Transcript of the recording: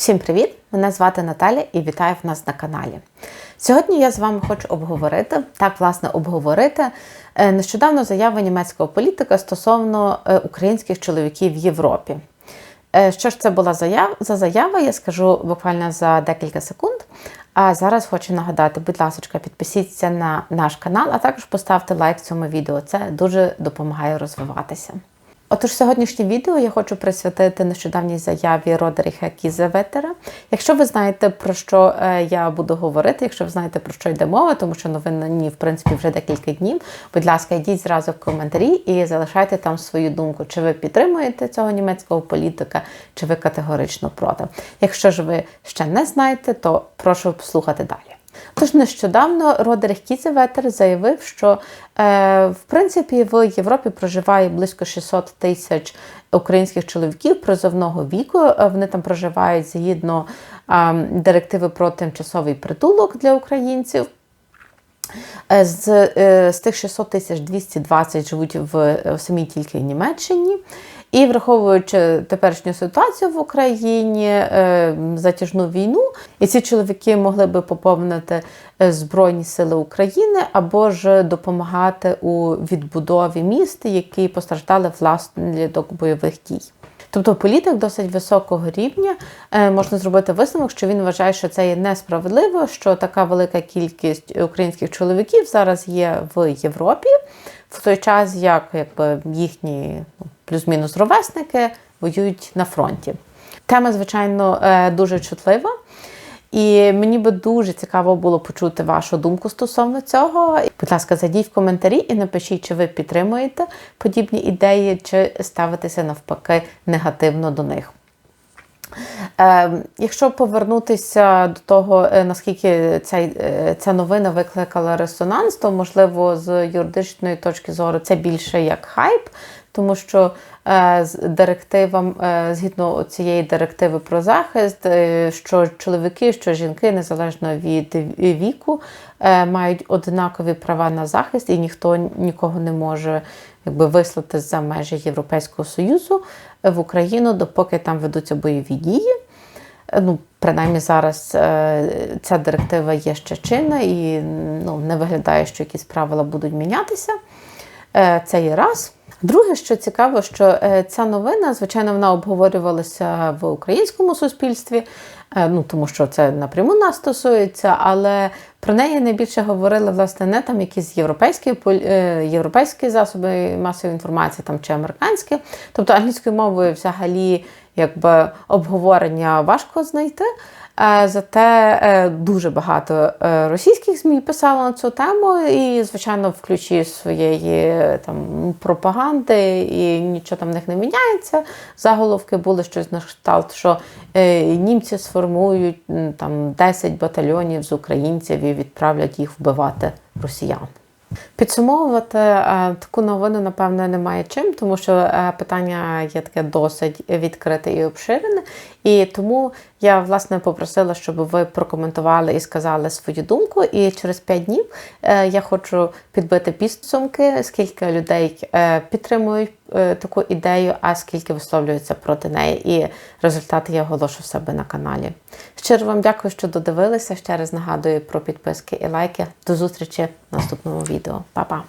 Всім привіт! Мене звати Наталя і вітаю в нас на каналі. Сьогодні я з вами хочу обговорити, так, власне, обговорити е, нещодавно заяву німецького політика стосовно е, українських чоловіків в Європі. Е, Що ж це була за заява, я скажу буквально за декілька секунд. А зараз хочу нагадати, будь ласка, підпишіться на наш канал, а також поставте лайк цьому відео. Це дуже допомагає розвиватися. Отож, сьогоднішнє відео я хочу присвятити нещодавній заяві Родеріха Кізеветера. Якщо ви знаєте, про що е, я буду говорити, якщо ви знаєте, про що йде мова, тому що новини, в принципі, вже декілька днів, будь ласка, йдіть зразу в коментарі і залишайте там свою думку, чи ви підтримуєте цього німецького політика, чи ви категорично проти. Якщо ж ви ще не знаєте, то прошу послухати далі. Тож нещодавно Родерих Кіцеветер заявив, що е, в принципі в Європі проживає близько 600 тисяч українських чоловіків призовного віку. Е, Вони там проживають згідно е, директиви про тимчасовий притулок для українців. З, з тих 600 тисяч 220 живуть в, в самій тільки Німеччині. І враховуючи теперішню ситуацію в Україні, е, затяжну війну, і ці чоловіки могли би поповнити е, Збройні Сили України або ж допомагати у відбудові міст, які постраждали внаслідок бойових дій. Тобто політик досить високого рівня е, можна зробити висновок, що він вважає, що це є несправедливо, що така велика кількість українських чоловіків зараз є в Європі, в той час як якби їхні ну, плюс-мінус ровесники воюють на фронті. Тема, звичайно, е, дуже чутлива. І мені би дуже цікаво було почути вашу думку стосовно цього. Будь ласка, зайдіть в коментарі і напишіть, чи ви підтримуєте подібні ідеї, чи ставитеся навпаки негативно до них. Е, якщо повернутися до того, е, наскільки ця, е, ця новина викликала резонанс, то можливо з юридичної точки зору це більше як хайп, тому що е, з директивам, згідно цієї директиви про захист, що чоловіки, що жінки, незалежно від віку, мають однакові права на захист, і ніхто нікого не може якби вислати за межі Європейського Союзу в Україну, допоки там ведуться бойові дії. Ну, принаймні зараз е, ця директива є ще чинна і ну, не виглядає, що якісь правила будуть мінятися. Е, це є раз. Друге, що цікаво, що е, ця новина, звичайно, вона обговорювалася в українському суспільстві, е, ну тому що це напряму нас стосується, але про неї найбільше говорили власне не там якісь європейські е, європейські засоби масової інформації там чи американські. Тобто англійською мовою взагалі якби обговорення важко знайти. Е, Зате е, дуже багато е, російських ЗМІ писало на цю тему, і, звичайно, в ключі своєї е, там пропаганди, і нічого там в них не міняється. Заголовки були щось на кшталт, що е, німці сформують там 10 батальйонів з українців і відправлять їх вбивати росіян. Підсумовувати е, таку новину, напевно, немає чим, тому що е, питання є таке досить відкрите і обширене. І тому я власне попросила, щоб ви прокоментували і сказали свою думку. І через 5 днів е, я хочу підбити підсумки, скільки людей підтримують таку ідею, а скільки висловлюються проти неї. І результати я оголошу в себе на каналі. Щиро вам дякую, що додивилися. Ще раз нагадую про підписки і лайки. До зустрічі в наступному відео. Па-па!